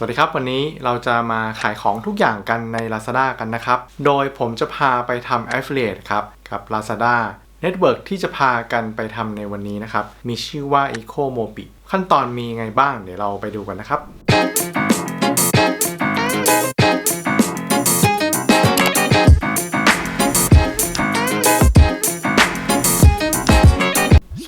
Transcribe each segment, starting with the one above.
สวัสดีครับวันนี้เราจะมาขายของทุกอย่างกันใน Lazada กันนะครับ โดยผมจะพาไปทำ Affiliate ครับ กับ Lazada Network ที่จะพากันไปทำในวันนี้นะครับ มีชื่อว่า EcoMobi ขั้นตอนมีไงบ้างเดี๋ยวเราไปดูกันนะครับ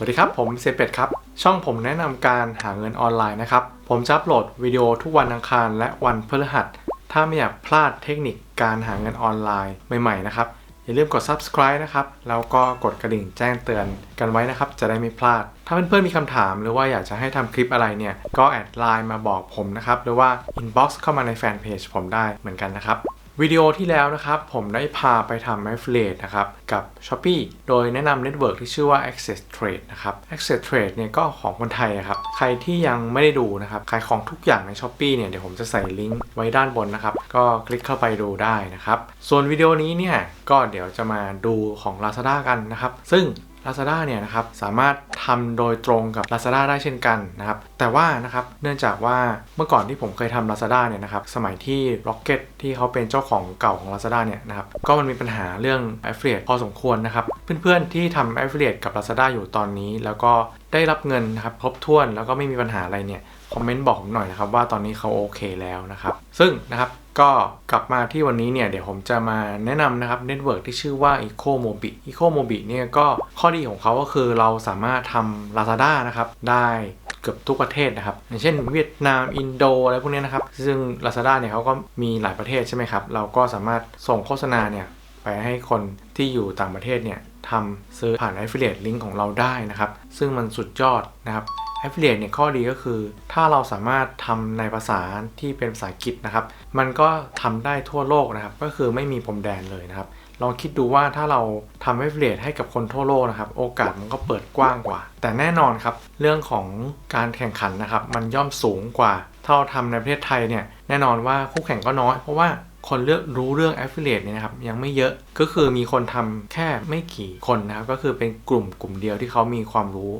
วัสดีครับ ผมเซเป็ดครับ ช่องผมแนะนำการหาเงินออนไลน์นะครับ ผมจะอัปโหลดวิดีโอทุกวันอังคารและวันพฤหัส ถ้าไม่อยากพลาดเทคนิคการหาเงินออนไลน์ใหม่ๆนะครับ อย่าลืมกด subscribe นะครับ แล้วก็กดกระดิ่งแจ้งเตือนกันไว้นะครับ จะได้ไม่พลาด ถ้าเพื่อนๆมีคำถามหรือว่าอยากจะให้ทำคลิปอะไรเนี่ย ก็แอดไลน์มาบอกผมนะครับ หรือว่า inbox เข้ามาในแฟนเพจผมได้เหมือนกันนะครับ วิดีโอที่แล้วนะครับ ผมได้พาไปทำ affiliate นะครับ กับ Shopee โดยแนะนำเน็ตเวิร์กที่ชื่อว่า Access Trade นะครับ Access Trade เนี่ยก็ของคนไทยครับ ใครที่ยังไม่ได้ดูนะครับขายของทุกอย่างใน Shopee เนี่ยเดี๋ยวผมจะใส่ลิงก์ไว้ด้านบนนะครับ ก็คลิกเข้าไปดูได้นะครับ ส่วนวิดีโอนี้เนี่ยก็เดี๋ยวจะมาดูของ Lazada กันนะครับ ซึ่ง Lazada เนี่ยนะครับสามารถทำโดยตรงกับ Lazada ได้เช่นกันนะครับแต่ว่านะครับเนื่องจากว่าเมื่อก่อนที่ผมเคยทำ Lazada เนี่ยนะครับสมัยที่ Rocket ที่เขาเป็นเจ้าของเก่าของ Lazada เนี่ยนะครับก็มันมีปัญหาเรื่อง Affiliate พอสมควรนะครับเพื่อนๆที่ทำ Affiliate กับ Lazada อยู่ตอนนี้ แล้วก็ได้รับเงินนะครับครบถ้วนแล้วก็ไม่มีปัญหาอะไรเนี่ย คอมเมนต์บอกผมหน่อยนะครับว่าตอนนี้เขาโอเคแล้วนะครับ ซึ่งนะครับก็กลับมาที่วันนี้เนี่ยเดี๋ยวผมจะมาแนะนำนะครับเน็ตเวิร์กที่ชื่อว่า EcoMobi EcoMobi เนี่ยก็ข้อดีของเขาก็คือเราสามารถทำ Lazada นะครับได้เกือบทุกประเทศนะครับ อย่างเช่นเวียดนาม อินโดอะไรพวกนี้นะครับ ซึ่ง Lazada เนี่ยเขาก็มีหลายประเทศใช่ไหมครับ เราก็สามารถส่งโฆษณาเนี่ยไปให้คนที่อยู่ต่างประเทศเนี่ยทำซื้อผ่าน Affiliate Link ของเราได้นะครับ ซึ่งมันสุดยอดนะครับ Affiliate เนี่ยข้อดีก็คือ ถ้าเราสามารถทำในภาษาที่เป็นภาษาอังกฤษนะครับ มันก็ทำได้ทั่วโลกนะครับ ก็คือไม่มีพรมแดนเลยนะครับลองคิดดูว่าถ้าเราทำ Affiliate ให้กับคนทั่วโลกนะครับ โอกาสมันก็เปิดกว้างกว่า แต่แน่นอนครับ เรื่องของการแข่งขันนะครับ มันย่อมสูงกว่า ถ้าเราทำในประเทศไทยเนี่ย แน่นอนว่าคู่แข่งก็น้อย เพราะว่าคนเลือกรู้เรื่อง affiliate เนี่ยนะครับ ยังไม่เยอะก็คือมีคนทำแค่ไม่กี่คนนะครับ ก็คือเป็นกลุ่มกลุ่มเดียวที่เขามีความรู้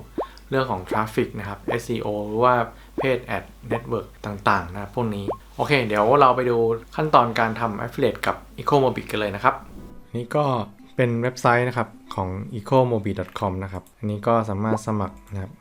เรื่องของ Traffic นะครับ SEO หรือว่าเพจ Ad Network ต่างๆนะพวกนี้ โอเค เดี๋ยวเราไปดูขั้นตอนการทำ affiliate กับ EcoMobi กันเลยนะครับ นี่ก็เป็นเว็บไซต์นะครับของ ecomobi.com นะครับ อันนี้ก็สามารถสมัครนะครับ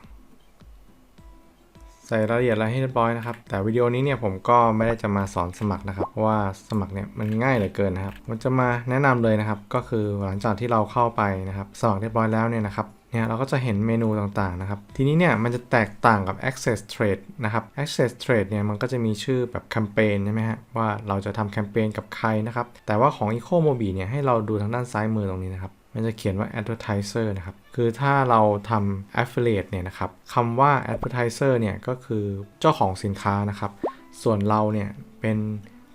ใส่รายละเอียดอะไรให้เรียบร้อยนะครับ แต่วิดีโอนี้เนี่ยผมก็ไม่ได้จะมาสอนสมัครนะครับ เพราะว่าสมัครเนี่ยมันง่ายเหลือเกินนะครับผมจะมาแนะนำเลยนะครับ ก็คือหลังจากที่เราเข้าไปนะครับ สมัครเรียบร้อยแล้วเนี่ยนะครับ เนี่ยเราก็จะเห็นเมนูต่างๆนะครับ ทีนี้เนี่ยมันจะแตกต่างกับ Access Trade นะครับ Access Trade เนี่ยมันก็จะมีชื่อแบบแคมเปญใช่ไหมฮะว่าเราจะทำแคมเปญกับใครนะครับ แต่ว่าของ EcoMobi เนี่ยให้เราดูทางด้านซ้ายมือตรงนี้นะครับมันจะเขียนว่า advertiser นะครับ คือถ้าเราทำ affiliate เนี่ยนะครับคำว่า advertiser เนี่ยก็คือเจ้าของสินค้านะครับ ส่วนเราเนี่ยเป็น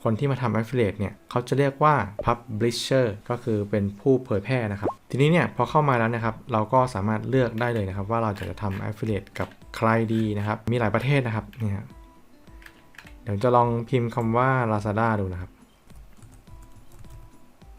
คนที่มาทำ affiliate เนี่ยเขาจะเรียกว่า publisher ก็คือเป็นผู้เผยแพร่นะครับ ทีนี้เนี่ยพอเข้ามาแล้วนะครับ เราก็สามารถเลือกได้เลยนะครับ ว่าเราจะทำ affiliate กับใครดีนะครับ มีหลายประเทศนะครับเนี่ยเดี๋ยวจะลองพิมพ์คำว่า Lazada ดูนะครับ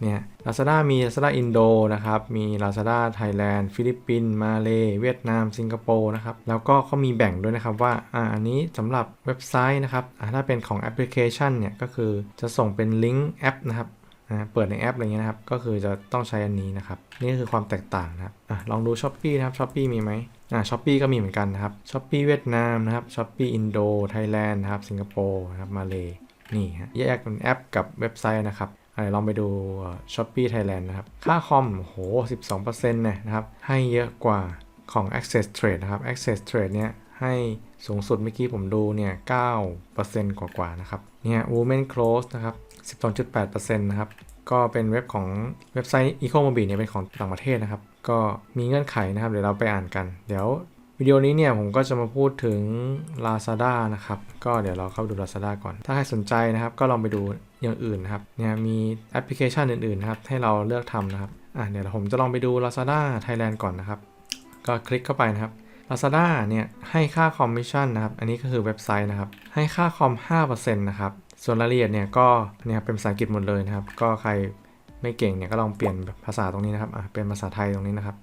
เนี่ย Lazada มี Lazada Indo นะครับ มี Lazada Thailand ฟิลิปปินส์ มาเลเวียดนาม สิงคโปร์นะครับ แล้วก็เขามีแบ่งด้วยนะครับว่า อ่า อันนี้สำหรับเว็บไซต์นะครับถ้าเป็นของแอปพลิเคชันเนี่ย ก็คือจะส่งเป็นลิงก์แอปนะครับอ่าเปิดในแอปอะไรเงี้ยนะครับ ก็คือจะต้องใช้อันนี้นะครับ นี่คือความแตกต่างนะครับอะลองดู s h อ p e e นะครับ s h อ p e e มีไหมอ่า s h อ p e e ก็มีเหมือนกันนะครับ s h อ p e e เวียดนามนะครับ s h อ p e e อินโดไทยแลนด์นะครับ สิงคโปร์นะครับ มาเลนี่ฮะ แยกเป็นแอปกับเว็บไซต์นะครับ ลองไปดู s h o p e e Thailand นะครับ ค่าคอมโห 12%เนี่ยนะครับ ให้เยอะกว่าของ Access Trade นะครับ Access Trade เนี่ยให้สูงสุดเมื่อกี้ผมดูเนี่ย 9%กว่าๆนะครับ เนี่ย Women Close นะครับ 12.8%นะครับ ก็เป็นเว็บของเว็บไซต์ EcoMobi เนี่ยเป็นของต่างประเทศนะครับ ก็มีเงื่อนไขนะครับ เดี๋ยวเราไปอ่านกัน เดี๋ยว วิดีโอนี้เนี่ยผมก็จะมาพูดถึง Lazada นะครับ ก็เดี๋ยวเราเข้าดู Lazada ก่อน ถ้าใครสนใจนะครับ ก็ลองไปดูอย่างอื่นนะครับ เนี่ยมีแอปพลิเคชันอื่นๆนะครับ ให้เราเลือกทำนะครับ อะเดี๋ยวผมจะลองไปดู Lazada Thailand ก่อนนะครับ ก็คลิกเข้าไปนะครับ Lazada เนี่ยให้ค่าคอมมิชชั่นนะครับ อันนี้ก็คือเว็บไซต์นะครับ ให้ค่าคอม 5%นะครับ ส่วนรายละเอียดเนี่ยก็เนี่ยเป็นภาษาอังกฤษหมดเลยนะครับ ก็ใครไม่เก่งเนี่ยก็ลองเปลี่ยนภาษาตรงนี้นะครับ อะเป็นภาษาไทยตรงนี้นะครับ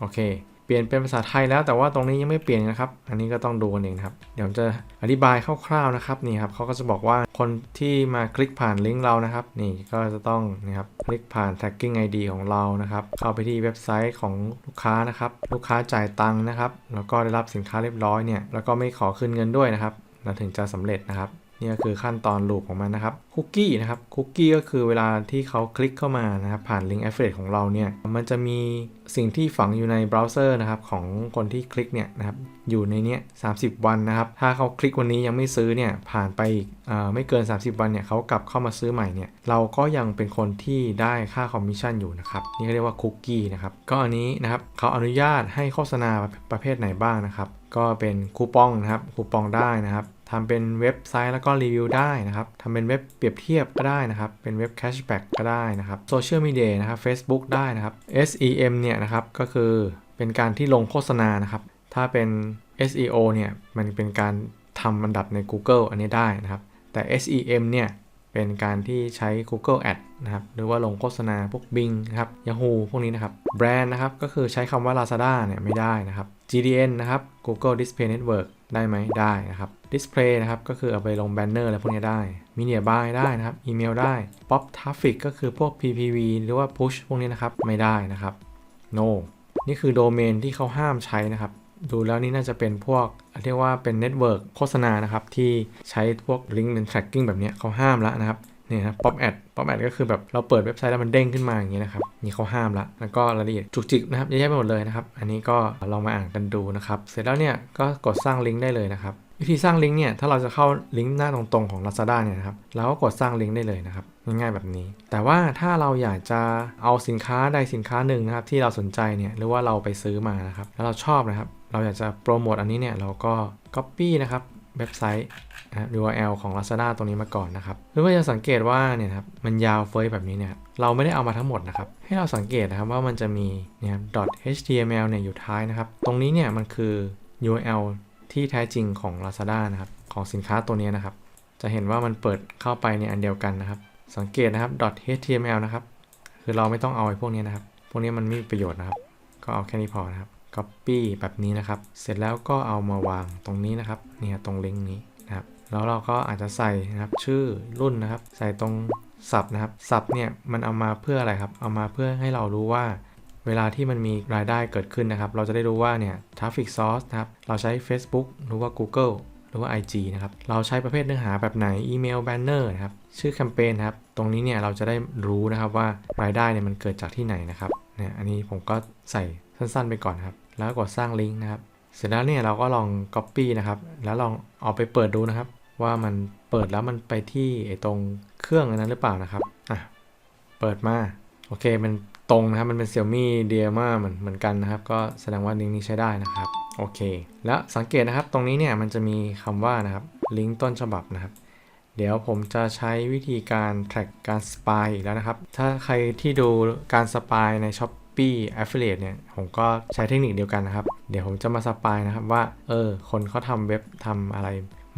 โอเค เปลี่ยนเป็นภาษาไทยแล้วแต่ว่าตรงนี้ยังไม่เปลี่ยนนะครับ อันนี้ก็ต้องดูกันเองครับ เดี๋ยวผมจะอธิบายคร่าวๆนะครับนี่ครับเขาก็จะบอกว่าคนที่มาคลิกผ่านลิงก์เรานะครับ นี่ก็จะต้องนะครับคลิกผ่าน tracking ID ของเรานะครับ เข้าไปที่เว็บไซต์ของลูกค้านะครับ ลูกค้าจ่ายตังค์นะครับ แล้วก็ได้รับสินค้าเรียบร้อยเนี่ยแล้วก็ไม่ขอคืนเงินด้วยนะครับเราถึงจะสำเร็จนะครับ นี่คือขั้นตอนลูปของมันนะครับคุกกี้นะครับคุกกี้ก็คือเวลาที่เขาคลิกเข้ามานะครับผ่านลิงก์ affiliate ของเราเนี่ยมันจะมีสิ่งที่ฝังอยู่ในเบราว์เซอร์นะครับของคนที่คลิกเนี่ยนะครับอยู่ในเนี้ย30วันนะครับถ้าเขาคลิกวันนี้ยังไม่ซื้อเนี่ยผ่านไปอีกไม่เกิน 30 วันเนี่ยเขากลับเข้ามาซื้อใหม่เนี่ยเราก็ยังเป็นคนที่ได้ค่าคอมมิชชั่นอยู่นะครับนี่เขาเรียกว่าคุกกี้นะครับก็อันนี้นะครับเขาอนุญาตให้โฆษณาประเภทไหนบ้างนะครับ ก็เป็นคูปองนะครับคูปองได้นะครับทำเป็นเว็บไซต์แล้วก็รีวิวได้นะครับทำเป็นเว็บเปรียบเทียบก็ได้นะครับ เป็นเว็บแคชแบ็กก็ได้นะครับโซเชียลมีเดียนะครับ Facebook ได้นะครับ SEM เนี่ยนะครับก็คือเป็นการที่ลงโฆษณานะครับ ถ้าเป็น SEO เนี่ยมันเป็นการทำอันดับใน Google อันนี้ได้นะครับ แต่ SEM เนี่ย เป็นการที่ใช้ Google Ad นะครับ หรือว่าลงโฆษณาพวก Bing นะครับ Yahoo พวกนี้นะครับ แบรนด์นะครับ ก็คือใช้คำว่า Lazada เนี่ยไม่ได้นะครับ GDN นะครับ Google Display Network ได้ไหมได้นะครับ Display นะครับ ก็คือเอาไปลงแบนเนอร์อะไรพวกนี้ได้ Media Buy ได้นะครับ อีเมลได้ Pop Traffic ก็คือพวก PPV หรือว่า Push พวกนี้นะครับ ไม่ได้นะครับ No นี่คือโดเมนที่เขาห้ามใช้นะครับ ดูแล้วนี่น่าจะเป็นพวกเรียกว่าเป็นเน็ตเวิร์กโฆษณานะครับ ที่ใช้พวกลิงก์เป็น tracking แบบนี้เขาห้ามแล้วนะครับนี่ครับ pop ad pop ad ก็คือแบบเราเปิดเว็บไซต์แล้วมันเด้งขึ้นมาอย่างนี้นะครับนี่เขาห้ามละแล้วก็รายละเอียดจุกจิกนะครับเยอะแยะไปหมดเลยนะครับ อันนี้ก็ลองมาอ่านกันดูนะครับ เสร็จแล้วเนี่ยก็กดสร้างลิงก์ได้เลยนะครับวิธีสร้างลิงก์เนี่ยถ้าเราจะเข้าลิงก์หน้าตรงๆของ Lazada เนี่ยนะครับเราก็กดสร้างลิงก์ได้เลยนะครับง่ายๆแบบนี้ แต่ว่าถ้าเราอยากจะเอาสินค้าใดสินค้าหนึ่งนะครับที่เราสนใจเนี่ยหรือว่าเราไปซื้อมานะครับแล้วเราชอบนะครับ เราอยากจะโปรโมทอันนี้เนี่ยเราก็ Copy นะครับเว็บไซต์นะ URL ของ Lazada ตรงนี้มาก่อนนะครับเพื่อจะสังเกตว่าเนี่ยครับมันยาวเฟ้ยแบบนี้เนี่ยเราไม่ได้เอามาทั้งหมดนะครับ ให้เราสังเกตนะครับว่ามันจะมีเนี่ย .html เนี่ยอยู่ท้ายนะครับ ตรงนี้เนี่ยมันคือ URL ที่แท้จริงของ Lazada นะครับของสินค้าตัวนี้นะครับ จะเห็นว่ามันเปิดเข้าไปในอันเดียวกันนะครับ สังเกตนะครับ .html นะครับ คือเราไม่ต้องเอาไอ้พวกนี้นะครับ พวกนี้มันไม่มีประโยชน์นะครับ ก็เอาแค่นี้พอนะครับ copy แบบนี้นะครับ เสร็จแล้วก็เอามาวางตรงนี้นะครับเนี่ยตรงลิงก์นี้นะครับแล้วเราก็อาจจะใส่นะครับชื่อรุ่นนะครับ ใส่ตรงศัพท์นะครับศัพท์เนี่ยมันเอามาเพื่ออะไรครับ เอามาเพื่อให้เรารู้ว่า เวลาที่มันมีรายได้เกิดขึ้นนะครับ เราจะได้รู้ว่าเนี่ย traffic source นะครับเราใช้ Facebook หรือว่า Google หรือว่า IG นะครับ เราใช้ประเภทเนื้อหาแบบไหน อีเมล แบนเนอร์นะครับ ชื่อแคมเปญครับ ตรงนี้เนี่ยเราจะได้รู้นะครับว่ารายได้เนี่ยมันเกิดจากที่ไหนนะครับ เนี่ย อันนี้ผมก็ใส่ สั้นๆไปก่อนครับ แล้วกดสร้างลิงก์นะครับ เสร็จแล้วเนี่ยเราก็ลอง Copy นะครับ แล้วลองเอาไปเปิดดูนะครับ ว่ามันเปิดแล้วมันไปที่ไอตรงเครื่องนั้นหรือเปล่านะครับ อะ เปิดมา โอเค มันตรงนะครับ มันเป็น Xiaomi Dilemma เหมือนเหมือนกันนะครับ ก็แสดงว่าลิงก์นี้ใช้ได้นะครับ โอเค แล้วสังเกตนะครับ ตรงนี้เนี่ยมันจะมีคำว่านะครับ ลิงก์ต้นฉบับนะครับเดี๋ยวผมจะใช้วิธีการ track การสปายอีกแล้วนะครับ ถ้าใครที่ดูการสปายใน Shopee Affiliate เนี่ย ผมก็ใช้เทคนิคเดียวกันนะครับ เดี๋ยวผมจะมาสปายนะครับว่า เออ คนเขาทำเว็บทำอะไร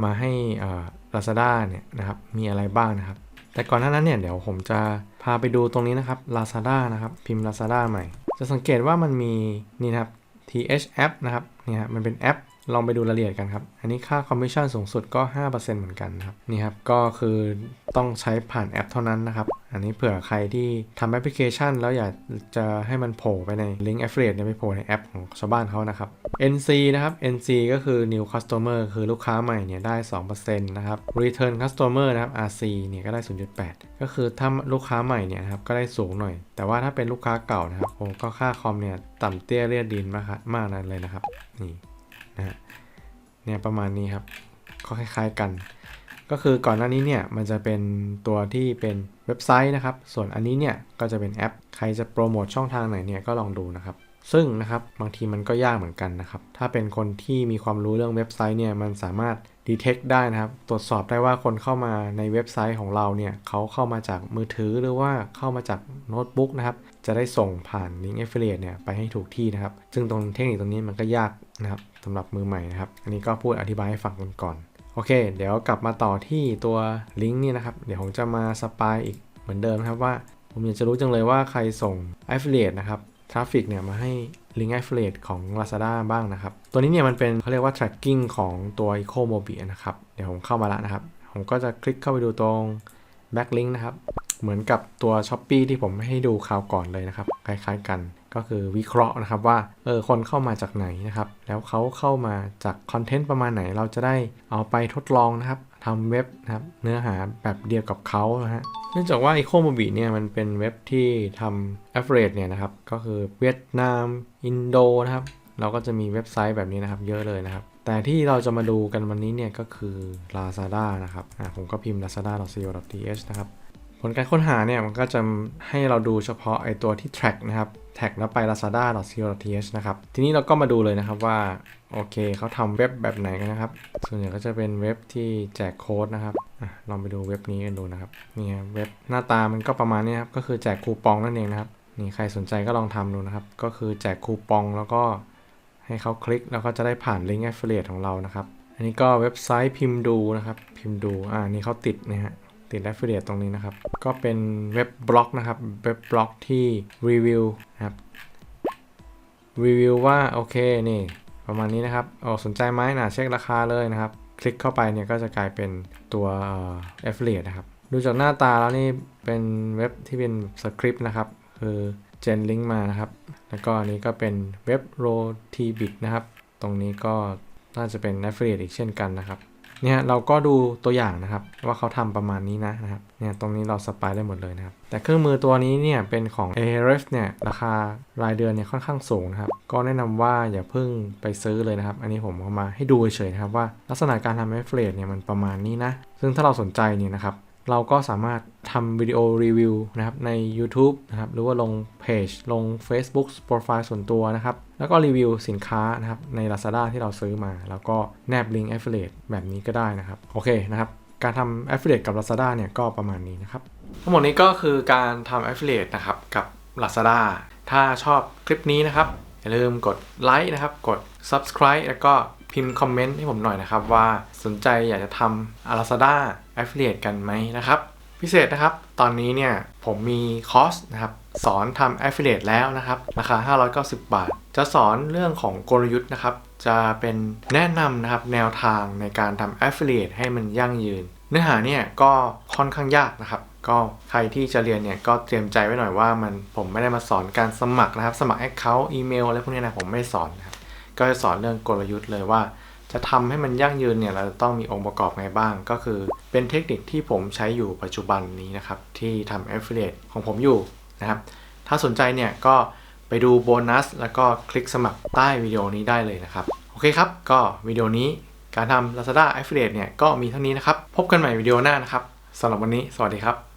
มาให้อ่า Lazada เนี่ยนะครับ มีอะไรบ้างนะครับ แต่ก่อนหน้านั้นเนี่ย เดี๋ยวผมจะพาไปดูตรงนี้นะครับ Lazada นะครับ พิมพ์ Lazada ใหม่ จะสังเกตว่ามันมีนี่นะครับ th app นะครับ นี่ครับมันเป็นแอปลองไปดูรายละเอียดกันครับ อันนี้ค่าคอมมิชชั่นสูงสุดก็ 5%เหมือนกันนะครับ นี่ครับ ก็คือต้องใช้ผ่านแอปเท่านั้นนะครับ อันนี้เผื่อใครที่ทำแอปพลิเคชัน แล้วอยากจะให้มันโผล่ไปในลิงก์ Affiliate เนี่ยไปโผล่ในแอปของชาวบ้านเขานะครับ NC นะครับ NC ก็คือ New Customer คือลูกค้าใหม่เนี่ยได้ 2%นะครับ Return Customer นะครับ RC เนี่ยก็ได้ 0.8 ก็คือถ้าลูกค้าใหม่เนี่ยนะครับก็ได้สูงหน่อย แต่ว่าถ้าเป็นลูกค้าเก่านะครับโอ้ก็ค่าคอมเนี่ยต่ำเตี้ยเรียดดินมากมากนั้นเลยนะครับนี่นะฮะเนี่ยประมาณนี้ครับก็คล้ายๆกัน ก็คือก่อนหน้านี้เนี่ยมันจะเป็นตัวที่เป็นเว็บไซต์นะครับ ส่วนอันนี้เนี่ยก็จะเป็นแอป ใครจะโปรโมทช่องทางไหนเนี่ยก็ลองดูนะครับ ซึ่งนะครับบางทีมันก็ยากเหมือนกันนะครับ ถ้าเป็นคนที่มีความรู้เรื่องเว็บไซต์เนี่ยมันสามารถ detect ได้นะครับ ตรวจสอบได้ว่าคนเข้ามาในเว็บไซต์ของเราเนี่ยเขาเข้ามาจากมือถือหรือว่าเข้ามาจากโน้ตบุ๊กนะครับ จะได้ส่งผ่านลิงก์ affiliate เนี่ยไปให้ถูกที่นะครับ ซึ่งตรงเทคนิคตรงนี้มันก็ยากนะครับสำหรับมือใหม่นะครับ อันนี้ก็พูดอธิบายให้ฟังกันก่อน โอเค เดี๋ยวกลับมาต่อที่ตัวลิงก์นี่นะครับ เดี๋ยวผมจะมาสปายอีกเหมือนเดิมครับว่า ผมอยากจะรู้จังเลยว่าใครส่ง affiliate นะครับทราฟฟิกเนี่ยมาให้ Link Affiliate ของ Lazada บ้างนะครับ ตัวนี้เนี่ยมันเป็นเขาเรียกว่า tracking ของตัว EcoMobi นะครับ เดี๋ยวผมเข้ามาล้วนะครับ ผมก็จะคลิกเข้าไปดูตรง backlink นะครับ เหมือนกับตัว s h อ p e e ที่ผมให้ดูคราวก่อนเลยนะครับ คล้ายๆกัน ก็คือวิเคราะห์นะครับว่าเออคนเข้ามาจากไหนนะครับ แล้วเขาเข้ามาจากคอนเทนต์ประมาณไหนเราจะได้เอาไปทดลองนะครับทำเว็บนะครับเนื้อหาแบบเดียวกับเขานะฮะเนื่องจากว่า e c o m o b i เนี่ยมันเป็นเว็บที่ทำ affiliate เนี่ยนะครับก็คือเวียดนาม อินโดนะครับ เราก็จะมีเว็บไซต์แบบนี้นะครับ เยอะเลยนะครับ แต่ที่เราจะมาดูกันวันนี้เนี่ยก็คือ Lazada นะครับอะผมก็พิมพ์ lazada.co.th นะครับผลการค้นหาเนี่ยมันก็จะให้เราดูเฉพาะไอตัวที่ track นะครับ tag แล้วไป lazada.co.th นะครับ ทีนี้เราก็มาดูเลยนะครับว่า โอเคเขาทำเว็บแบบไหนกันนะครับ ส่วนใหญ่ก็จะเป็นเว็บที่แจกโค้ดนะครับอลองไปดูเว็บนี้กันดูนะครับนี่เว็บหน้าตามันก็ประมาณนี้ครับ ก็คือแจกคูปองนั่นเองนะครับ นี่ใครสนใจก็ลองทำดูนะครับ ก็คือแจกคูปองแล้วก็ให้เขาคลิกแล้วก็จะได้ผ่านลิงก์ affiliate ของเรานะครับ อันนี้ก็เว็บไซต์พิมพ์ดูนะครับ พิมพ์ดู อ่า นี่เขาติดนะฮะ ติด affiliate ตรงนี้นะครับ ก็เป็นเว็บบล็อกนะครับ เว็บบล็อกที่รีวิวนะครับ รีวิวว่าโอเคนี่ประมาณนี้นะครับโอสนใจไหมนะเช็คราคาเลยนะครับ คลิกเข้าไปเนี่ยก็จะกลายเป็นตัวเอ่อ affiliate นะครับ ดูจากหน้าตาแล้วนี่เป็นเว็บที่เป็นสคริปต์นะครับ คือเจนลิงก์มานะครับ แล้วก็อันนี้ก็เป็นเว็บโรทีบิกนะครับ ตรงนี้ก็น่าจะเป็น affiliate อีกเช่นกันนะครับ เนี่ยเราก็ดูตัวอย่างนะครับ ว่าเขาทำประมาณนี้นะนะครับเนี่ยตรงนี้เราสปายได้หมดเลยนะครับ แต่เครื่องมือตัวนี้เนี่ยเป็นของ a r f เนี่ยราคารายเดือนเนี่ยค่อนข้างสูงนะครับ ก็แนะนำว่าอย่าเพิ่งไปซื้อเลยนะครับ อันนี้ผมเอามาให้ดูเฉยๆนะครับว่าลักษณะการทำเอฟเฟลเนี่ยมันประมาณนี้นะ ซึ่งถ้าเราสนใจเนี่ยนะครับ เราก็สามารถทำวิดีโอรีวิวนะครับใน YouTube นะครับหรือว่าลงเพจลง Facebook โปรไฟล์ส่วนตัวนะครับ แล้วก็รีวิวสินค้านะครับใน Lazada ที่เราซื้อมา แล้วก็แนบลิงก์ Affiliate แบบนี้ก็ได้นะครับ โอเคนะครับ การทำ Affiliate กับ Lazada เนี่ยก็ประมาณนี้นะครับ ทั้งหมดนี้ก็คือการทำ Affiliate นะครับกับ Lazada ถ้าชอบคลิปนี้นะครับ อย่าลืมกดไลค์นะครับ กด Subscribe แล้วก็พิมพ์คอมเมนต์ให้ผมหน่อยนะครับว่าสนใจอยากจะทำ Lazada Affiliate กันไหมนะครับ พิเศษนะครับ ตอนนี้เนี่ยผมมีคอร์สนะครับสอนทำ Affiliate แล้วนะครับ ราคา 590 บาท จะสอนเรื่องของกลยุทธ์นะครับ จะเป็นแนะนำนะครับแนวทางในการทำ Affiliate ให้มันยั่งยืน เนื้อหาเนี่ยก็ค่อนข้างยากนะครับ ก็ใครที่จะเรียนเนี่ยก็เตรียมใจไว้หน่อยว่ามันผมไม่ได้มาสอนการสมัครนะครับ สมัคร Account อีเมลอะไรพวกนี้นะผมไม่สอนนะครับ ก็จะสอนเรื่องกลยุทธ์เลยว่า จะทำให้มันยั่งยืนเนี่ยเราจะต้องมีองค์ประกอบไงบ้าง ก็คือเป็นเทคนิคที่ผมใช้อยู่ปัจจุบันนี้นะครับ ที่ทำ Affiliate ของผมอยู่นะครับ ถ้าสนใจเนี่ยก็ไปดูโบนัสแล้วก็คลิกสมัครใต้วิดีโอนี้ได้เลยนะครับ โอเคครับ ก็วิดีโอนี้การทำ Lazada Affiliate เนี่ยก็มีเท่านี้นะครับ พบกันใหม่วิดีโอหน้านะครับสำหรับวันนี้ สวัสดีครับ